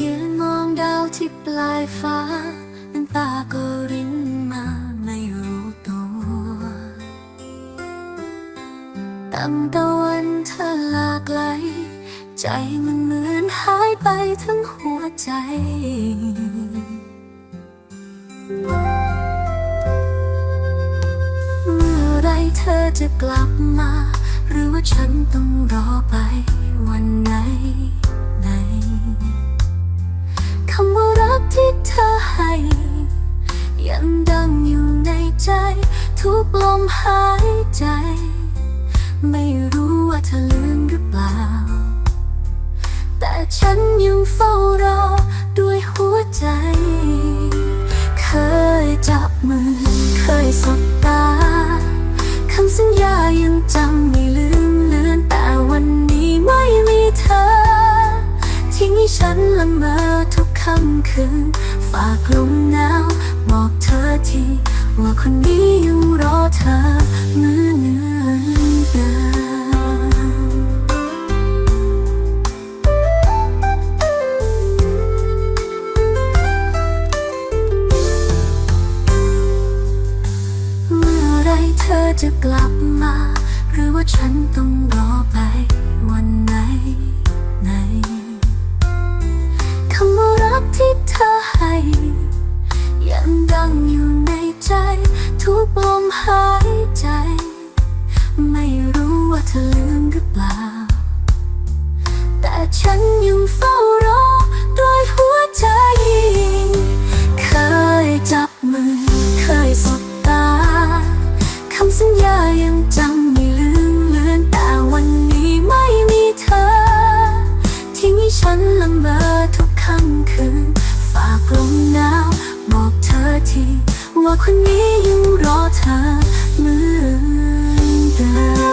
ยืนมองดาวที่ปลายฟ้าน้ำตาก็รินมาไม่รู้ตัวตั้งตะวันเธอลากไหลใจมันเหมือนหายไปทั้งหัวใจเมื่อไรเธอจะกลับมา หรือว่าฉันต้องรอ ให้ ยังดังอยู่ในใจ ทุกลมหายใจ ไม่รู้ว่าเธอลืมหรือเปล่า แต่ฉันยังเฝ้ารอด้วยหัวใจ เคยจับมือ เคยสบตาคำสัญญายังจำไม่ลืมเลือนแต่วันนี้ไม่มีเธอ ทิ้งให้ฉันละเมอทุก ค่ำคืน ฝากลมหนาวบอกเธอทีว่าคนนี้ยังรอเธอเมื่อนเดิมเมื่อไรเธอจะกลับมา ทุกลมหายใจ ไม่รู้ว่าเธอลืมหรือเปล่า แต่ฉันยัง คนนี้ยังรอเธอเหมือนเดิน